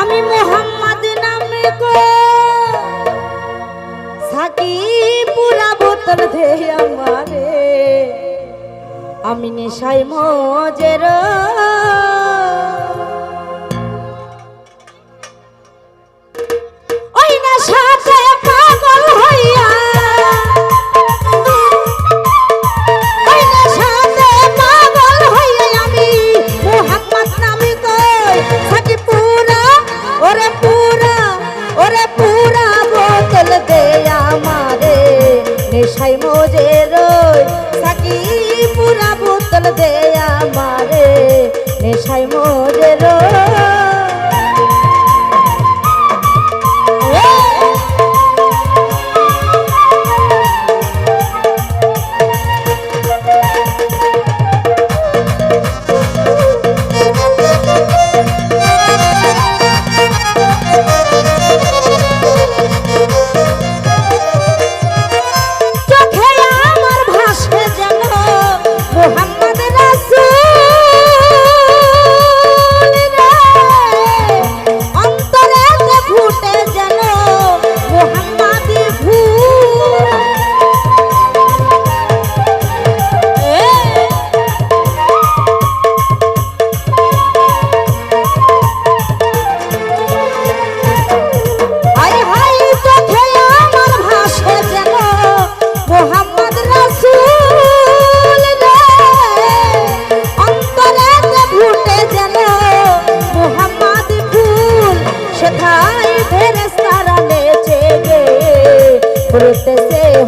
আমি মোহাম্মদ নামে কো সাকি পুরা বোতল দে আমারে। আমি নেশায় মজেরা মোরে রই থাকি পুরা বোতল দে আমারে নেশায় মোরে রই।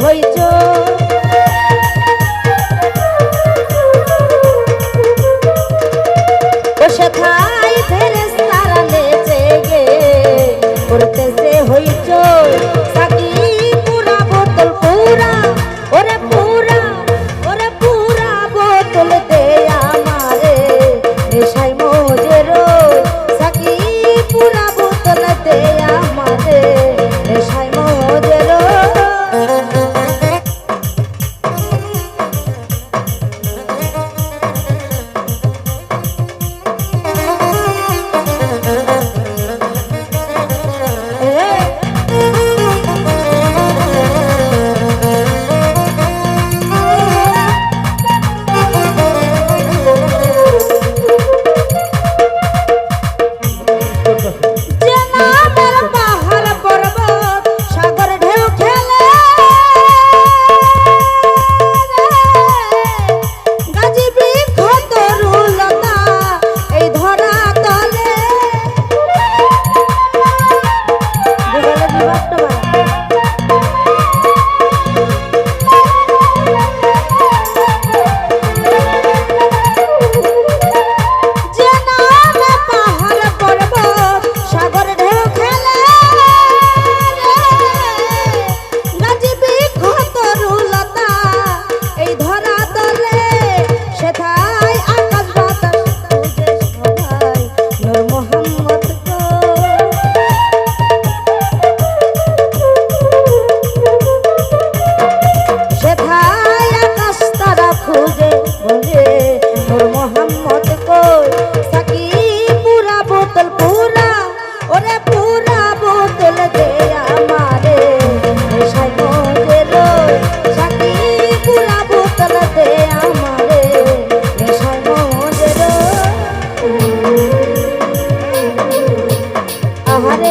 হইচই Bajaré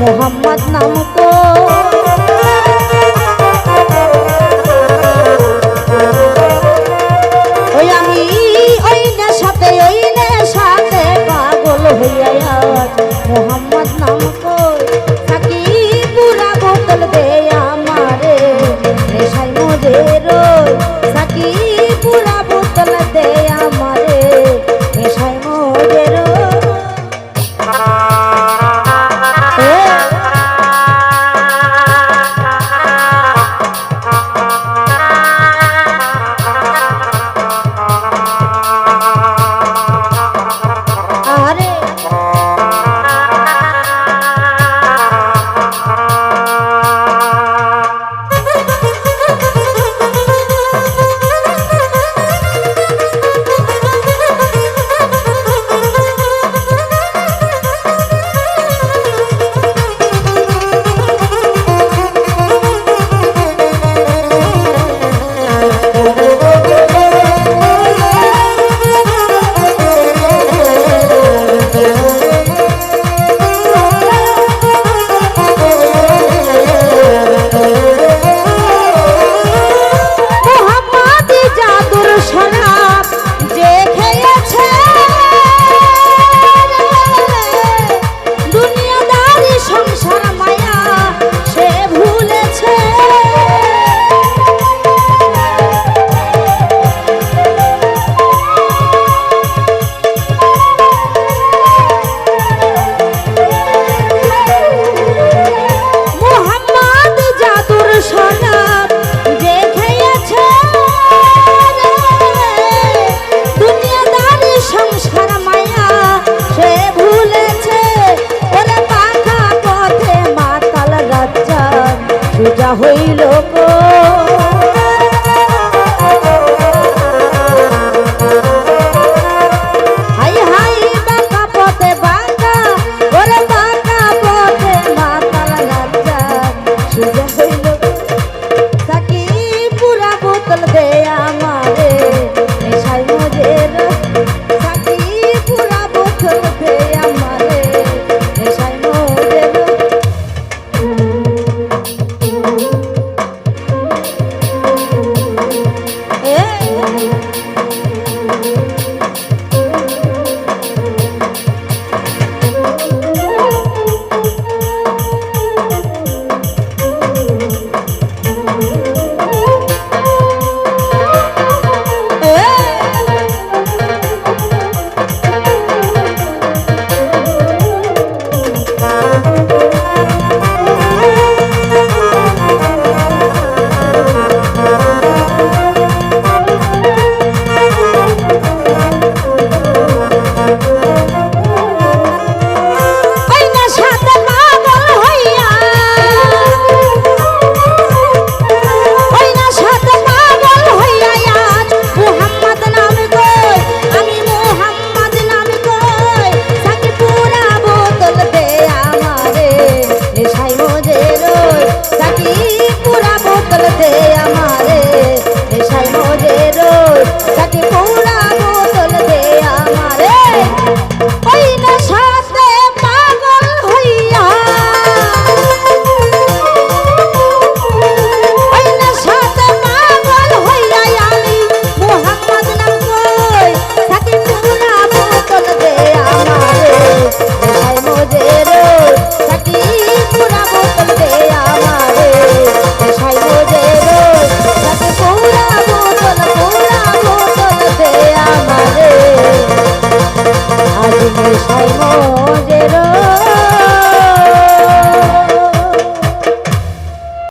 মোহাম্মদ নাম